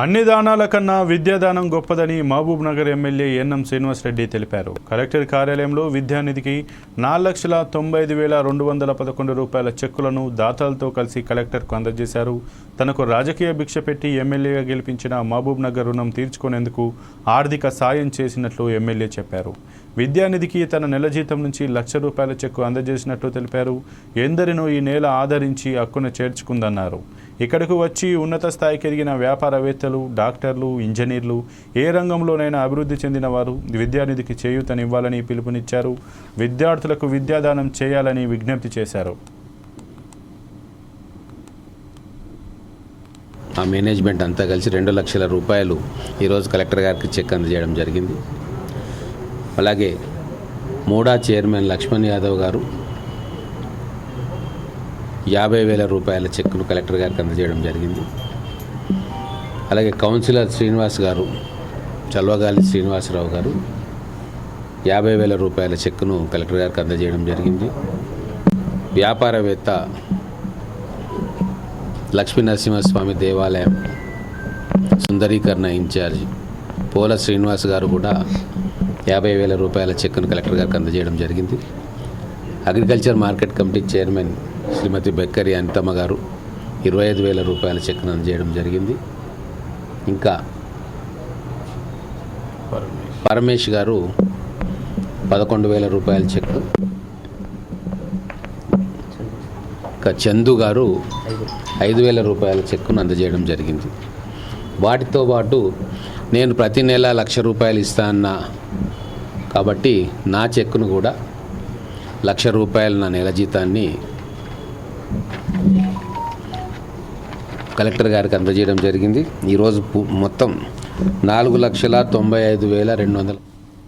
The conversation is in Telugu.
అన్ని దానాల కన్నా విద్యాదానం గొప్పదని Mahabubnagar MLA NM Srinivasa Reddy తెలిపారు. కలెక్టర్ కార్యాలయంలో విద్యానిధికి నాలుగు లక్షల తొంభై ఐదు వేల రెండు వందల పదకొండు రూపాయల చెక్కులను దాతలతో కలిసి కలెక్టర్కు అందజేశారు. తనకు రాజకీయ భిక్ష పెట్టి ఎమ్మెల్యేగా గెలిపించిన మహబూబ్ నగర్ రుణం తీర్చుకునేందుకు ఆర్థిక సాయం చేసినట్లు ఎమ్మెల్యే చెప్పారు. విద్యానిధికి తన నెల జీతం నుంచి లక్ష రూపాయల చెక్కు అందజేసినట్లు తెలిపారు. ఎందరినో ఈ నేల ఆదరించి హక్కున చేర్చుకుందన్నారు. ఇక్కడకు వచ్చి ఉన్నత స్థాయికి ఎదిగిన వ్యాపారవేత్తలు డాక్టర్లు ఇంజనీర్లు ఏ రంగంలోనైనా అభివృద్ధి చెందిన వారు విద్యానిధికి చేయూతనివ్వాలని పిలుపునిచ్చారు. విద్యార్థులకు విద్యాదానం చేయాలని విజ్ఞప్తి చేశారు. ఆ మేనేజ్మెంట్ అంతా కలిసి రెండు లక్షల రూపాయలు ఈరోజు కలెక్టర్ గారికి చెక్ అందజేయడం జరిగింది. అలాగే మూడా చైర్మన్ లక్ష్మణ్ యాదవ్ గారు యాభై వేల రూపాయల చెక్ను కలెక్టర్ గారికి అందజేయడం జరిగింది. అలాగే కౌన్సిలర్ శ్రీనివాస్ గారు చల్వగాలి శ్రీనివాసరావు గారు యాభై వేల రూపాయల చెక్ను కలెక్టర్ గారికి అందజేయడం జరిగింది. వ్యాపారవేత్త లక్ష్మీ నరసింహస్వామి దేవాలయం సుందరీకరణ ఇన్ఛార్జ్ పోల శ్రీనివాస్ గారు కూడా యాభై వేల రూపాయల చెక్కును కలెక్టర్ గారికి అందజేయడం జరిగింది. Agriculture market committee chairman Shrimati Bekkari Anithamma garu ఇరవై ఐదు వేల రూపాయల చెక్కును అందజేయడం జరిగింది. ఇంకా పరమేష్ గారు పదకొండు వేల రూపాయల చెక్. ఇంకా చందు గారు ఐదు వేల రూపాయల చెక్కును అందజేయడం జరిగింది. వాటితో పాటు నేను ప్రతి నెల లక్ష రూపాయలు ఇస్తా అన్నా. కాబట్టి నా చెక్కును కూడా లక్ష రూపాయలు నా నెల జీతాన్ని కలెక్టర్ గారికి అందజేయడం జరిగింది. ఈరోజు మొత్తం నాలుగు లక్షల తొంభై ఐదు వేల రెండు వందల